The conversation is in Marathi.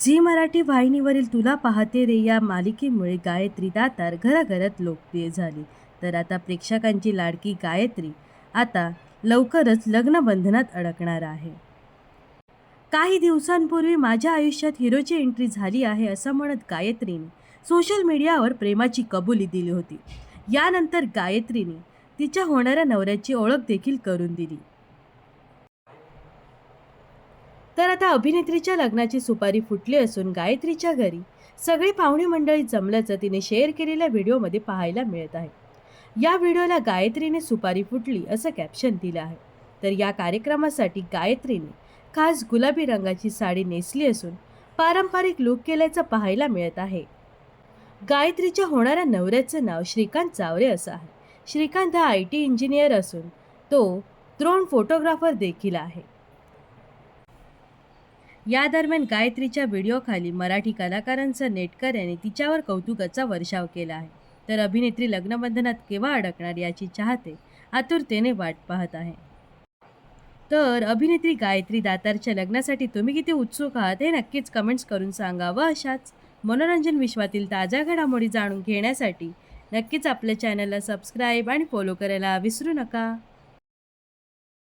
झी मराठी वाहिनीवरील तुला पाहते रे या मालिकेमुळे गायत्री दातार घराघरात लोकप्रिय झाली. तर आता प्रेक्षकांची लाडकी गायत्री. आता लवकरच लग्नबंधनात अडकणार आहे. काही दिवसांपूर्वी माझ्या आयुष्यात हिरोची एंट्री झाली आहे असं म्हणत गायत्रीने सोशल मीडियावर प्रेमाची कबुली दिली होती. यानंतर गायत्रीने तिच्या होणाऱ्या नवऱ्याची ओळख देखील करून दिली. तर आता अभिनेत्रीच्या लग्नाची सुपारी फुटली असून गायत्रीच्या घरी. सगळी पाहुणे मंडळी जमल्याचं तिने शेअर केलेल्या व्हिडिओमध्ये पाहायला मिळत आहे. या व्हिडिओला गायत्रीने सुपारी फुटली असं कॅप्शन दिलं आहे. तर या कार्यक्रमासाठी गायत्रीने खास गुलाबी रंगाची साडी नेसली असून पारंपरिक लुक केल्याचं पाहायला मिळत आहे. गायत्रीच्या होणाऱ्या नवऱ्याचं नाव श्रीकांत चावरे असं आहे. श्रीकांत हा आय टी इंजिनियर असून तो ड्रोन फोटोग्राफर देखील आहे. या दरम्यान गायत्रीच्या व्हिडिओखाली मराठी कलाकारांचं नेटकर यांनी तिच्यावर कौतुकाचा वर्षाव केला आहे. तर अभिनेत्री लग्नबंधनात केव्हा अडकणार याची चाहते आतुरतेने वाट पाहत आहे. तर अभिनेत्री गायत्री दातारच्या लग्नासाठी तुम्ही किती उत्सुक आहात हे नक्कीच कमेंट्स करून सांगा व अशाच मनोरंजन विश्वातील ताज्या घडामोडी जाणून घेण्यासाठी नक्कीच आपल्या चॅनलला सबस्क्राईब आणि फॉलो करायला विसरू नका.